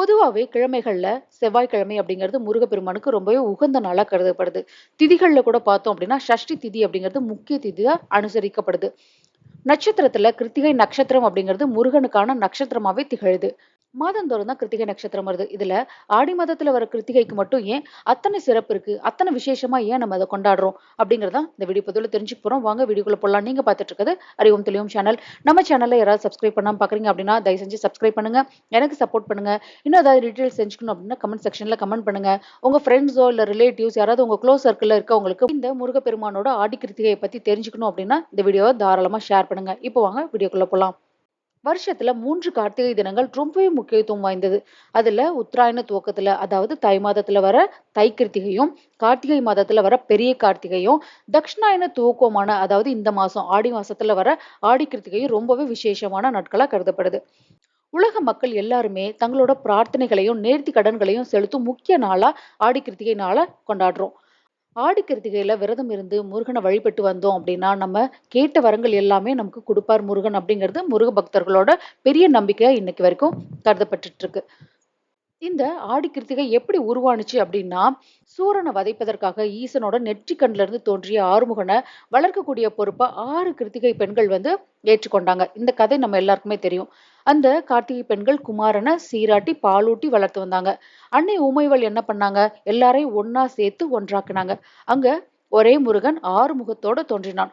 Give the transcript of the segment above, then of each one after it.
பொதுவாவே கிழமைகள்ல செவ்வாய்க்கிழமை அப்படிங்கிறது முருகப்பெருமானுக்கு ரொம்பவே உகந்த நாளா கருதப்படுது. திதிகள்ல கூட பார்த்தோம் அப்படின்னா, சஷ்டி திதி அப்படிங்கிறது முக்கிய திதியா அனுசரிக்கப்படுது. நட்சத்திரத்துல கிருத்திகை நட்சத்திரம் அப்படிங்கிறது முருகனுக்கான நட்சத்திரமாவே திகழுது. மாதந்தோறும் தான் கிருத்திகை நட்சத்திரம் வருது. இதுல ஆடி மாதத்துல வர கிருத்திகைக்கு மட்டும் ஏன் அத்தனை சிறப்பு இருக்கு? அத்தனை விசேஷமா ஏன் நம்ம அதை கொண்டாடுறோம்? அப்படிங்கிறது இந்த வீடியோ பதிவில் தெரிஞ்சுக்க போறோம். வாங்க வீடியோக்குள்ள போடலாம் நீங்க பாத்துட்டு இருக்கிறது அறிவும் தெளிவும் சேனல். நம்ம சேனல்ல யாராவது சப்ஸ்கிரைப் பண்ணாம பார்க்குறீங்க அப்படின்னா, தயவு செஞ்சு சப்ஸ்கிரைப் பண்ணுங்க. எனக்கு சப்போர்ட் பண்ணுங்க. இன்னும் ஏதாவது டீட்டெயில்ஸ் தெரிஞ்சுக்கணும் அப்படின்னா, கமெண்ட் செக்ஷன்ல கமெண்ட் பண்ணுங்க. உங்க ஃப்ரெண்ட்ஸோ இல்ல ரிலேட்டிவ்ஸ் யாராவது உங்க க்ளோஸ் சர்க்கிள்ல இருக்கவங்களுக்கு இந்த முருகப்பெருமானோட ஆடி கிருத்திகையை பத்தி தெரிஞ்சுக்கணும் அப்படின்னா, இந்த வீடியோவை தாராளமா ஷேர் பண்ணுங்க. இப்போ வாங்க வீடியோக்குள்ள போலாம். வருஷத்துல மூன்று கார்த்திகை தினங்கள் ரொம்பவே முக்கியத்துவம் வாய்ந்தது. அதுல உத்தராயண துவக்கத்துல அதாவது தை மாதத்துல வர தை கிருத்திகையும், கார்த்திகை மாதத்துல வர பெரிய கார்த்திகையும், தட்சிணாயன துவக்கமான அதாவது இந்த மாசம் ஆடி மாசத்துல வர ஆடி கிருத்திகையும் ரொம்பவே விசேஷமான நாட்களா கருதப்படுது. உலக மக்கள் எல்லாருமே தங்களோட பிரார்த்தனைகளையும், நேர்த்தி கடன்களையும் செலுத்தும் முக்கிய நாளா ஆடி கிருத்திகை நாள கொண்டாடுறோம். ஆடி கிருத்திகையில விரதம் இருந்து முருகனை வழிபட்டு வந்தோம் அப்படின்னா, நம்ம கேட்ட வரங்கள் எல்லாமே நமக்கு கொடுப்பார் முருகன் அப்படிங்கிறது முருக பக்தர்களோட பெரிய நம்பிக்கையா இன்னைக்கு வரைக்கும் கருதப்பட்டுட்டு இருக்கு. இந்த ஆடி கிருத்திகை எப்படி உருவானுச்சு அப்படின்னா, சூரனை வதைப்பதற்காக ஈசனோட நெற்றிக் கண்ல இருந்து தோன்றிய ஆறுமுகனை வளர்க்கக்கூடிய பொறுப்பை ஆறு கிருத்திகை பெண்கள் வந்து ஏற்றுக்கொண்டாங்க. இந்த கதை நம்ம எல்லாருக்குமே தெரியும். அந்த கார்த்திகை பெண்கள் குமாரனை சீராட்டி, பாலூட்டி வளர்த்து வந்தாங்க. அன்னை உமைவள் என்ன பண்ணாங்க? எல்லாரையும் ஒன்னா சேர்த்து ஒன்றாக்குனாங்க. அங்க ஒரே முருகன் ஆறுமுகத்தோட தோன்றினான்.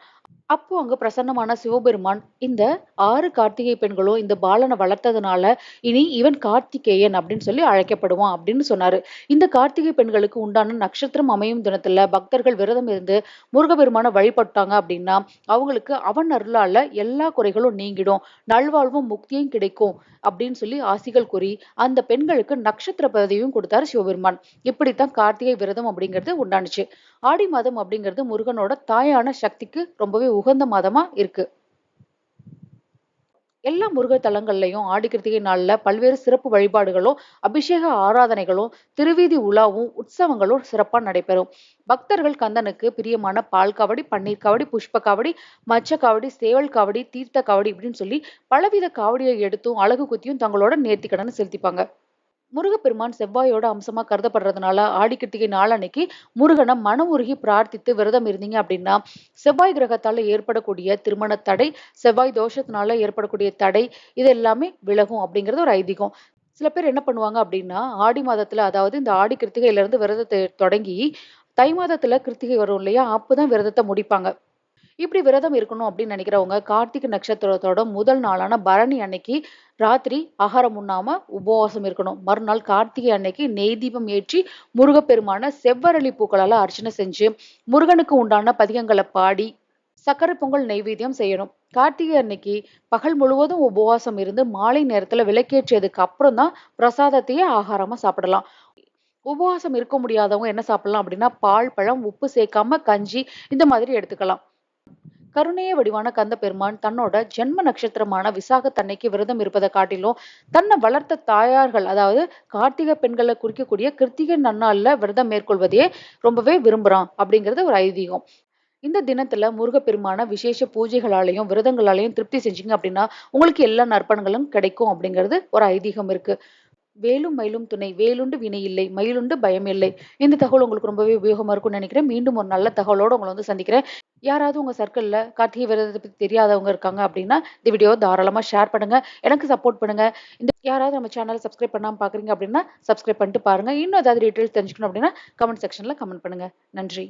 அப்போ அங்க பிரசன்னமான சிவபெருமான், இந்த ஆறு கார்த்திகை பெண்களும் இந்த பாலனை வளர்த்ததுனால, இனி இவன் கார்த்திகேயன் அப்படின்னு சொல்லி அழைக்கப்படுவான் அப்படின்னு சொன்னாரு. இந்த கார்த்திகை பெண்களுக்கு உண்டான நட்சத்திரம் அமையும் தினத்துல பக்தர்கள் விரதம் இருந்து முருகபெருமான வழிபட்டாங்க அப்படின்னா, அவங்களுக்கு அவன் அருளால எல்லா குறைகளும் நீங்கிடும். நல்வாழ்வும் முக்தியும் கிடைக்கும் அப்படின்னு சொல்லி ஆசிகள் கூறி, அந்த பெண்களுக்கு நட்சத்திர பதவியும் கொடுத்தாரு சிவபெருமான். இப்படித்தான் கார்த்திகை விரதம் அப்படிங்கிறது உண்டானுச்சு. ஆடி மாதம் அப்படிங்கிறது முருகனோட தாயான சக்திக்கு ரொம்பவே உகந்த மாதமா இருக்கு. எல்லா முருக தலங்கள்லயும் ஆடி கிருத்திகை நாள்ல பல்வேறு சிறப்பு வழிபாடுகளும், அபிஷேக ஆராதனைகளும், திருவீதி உலாவும், உற்சவங்களும் சிறப்பா நடைபெறும். பக்தர்கள் கந்தனுக்கு பிரியமான பால் காவடி, பன்னீர் காவடி, புஷ்ப காவடி, மச்ச காவடி, சேவல் காவடி, தீர்த்த காவடி இப்படின்னு சொல்லி பலவித காவடியை எடுத்தும், அழகு குத்தியும் தங்களோட நேர்த்திக்கடனை செலுத்திப்பாங்க. முருகப்பெருமான் செவ்வாயோட அம்சமா கருதப்படுறதுனால ஆடிக்கிட்டிகை நாளன்னைக்கு முருகனை மனமுருகி பிரார்த்தித்து விரதம் இருந்தீங்க அப்படின்னா, செவ்வாய் கிரகத்தால ஏற்படக்கூடிய திருமண தடை, செவ்வாய் தோஷத்தினால ஏற்படக்கூடிய தடை இது எல்லாமே விலகும் அப்படிங்கிறது ஒரு ஐதீகம். சில பேர் என்ன பண்ணுவாங்க அப்படின்னா, ஆடி மாதத்துல அதாவது இந்த ஆடி கிருத்திகையில இருந்து விரதத்தை தொடங்கி, தை மாதத்துல கிருத்திகை வரும் இல்லையா? அப்பதான் விரதத்தை முடிப்பாங்க. இப்படி விரதம் இருக்கணும் அப்படின்னு நினைக்கிறவங்க, கார்த்திகை நட்சத்திரத்தோட முதல் நாளான பரணி அன்னைக்கு ராத்திரி ஆகாரம் உண்ணாம உபவாசம் இருக்கணும். மறுநாள் கார்த்திகை அன்னைக்கு நெய் தீபம் ஏற்றி முருகப்பெருமான செவ்வரளி பூக்களால அர்ச்சனை செஞ்சு, முருகனுக்கு உண்டான பதிகங்களை பாடி, சக்கரை பொங்கல் நெய்வேத்தியம் செய்யணும். கார்த்திகை அன்னைக்கு பகல் முழுவதும் உபவாசம் இருந்து மாலை நேரத்துல விளக்கேற்றியதுக்கு அப்புறம் தான் பிரசாதத்தையே ஆகாரமா சாப்பிடலாம். உபவாசம் இருக்க முடியாதவங்க என்ன சாப்பிடலாம் அப்படின்னா, பால், பழம், உப்பு சேர்க்காம கஞ்சி இந்த மாதிரி எடுத்துக்கலாம். கருணைய வடிவான கந்த பெருமான் தன்னோட ஜென்ம நட்சத்திரமான விசாக தன்னைக்கு விரதம் இருப்பதை காட்டிலும், தன்னை வளர்த்த தாயார்கள் அதாவது கார்த்திகை பெண்களை குறிக்கக்கூடிய கிருத்திகை நன்னாளில் விரதம் மேற்கொள்வதையே ரொம்பவே விரும்புறான் அப்படிங்கிறது ஒரு ஐதீகம். இந்த தினத்துல முருகப்பெருமான விசேஷ பூஜைகளாலையும், விரதங்களாலையும் திருப்தி செஞ்சீங்க அப்படின்னா, உங்களுக்கு எல்லா நற்பணங்களும் கிடைக்கும் அப்படிங்கிறது ஒரு ஐதீகம் இருக்கு. வேலும் மயிலும் துணை வேலுண்டு வினை இல்லை மயிலுண்டு பயம் இல்லை. இந்த தகவல் உங்களுக்கு ரொம்பவே உபயோகமா இருக்கும்னு நினைக்கிறேன். மீண்டும் ஒரு நல்ல தகவலோடு உங்களை வந்து சந்திக்கிறேன். யாராவது உங்க சர்க்கிள்ல கார்த்திகை விரதத்தை பத்தி தெரியாதவங்க இருக்காங்க அப்படின்னா, இந்த வீடியோவை தாராளமா ஷேர் பண்ணுங்க. எனக்கு சப்போர்ட் பண்ணுங்க. இந்த யாராவது நம்ம சேனலை சப்ஸ்கிரைப் பண்ணாம பார்க்குறீங்க அப்படின்னா, சப்ஸ்கிரைப் பண்ணிட்டு பாருங்க. இன்னும் ஏதாவது டீட்டெயில்ஸ் தெரிஞ்சுக்கணும் அப்படின்னா, கமெண்ட் செக்ஷன்ல கமெண்ட் பண்ணுங்க. நன்றி.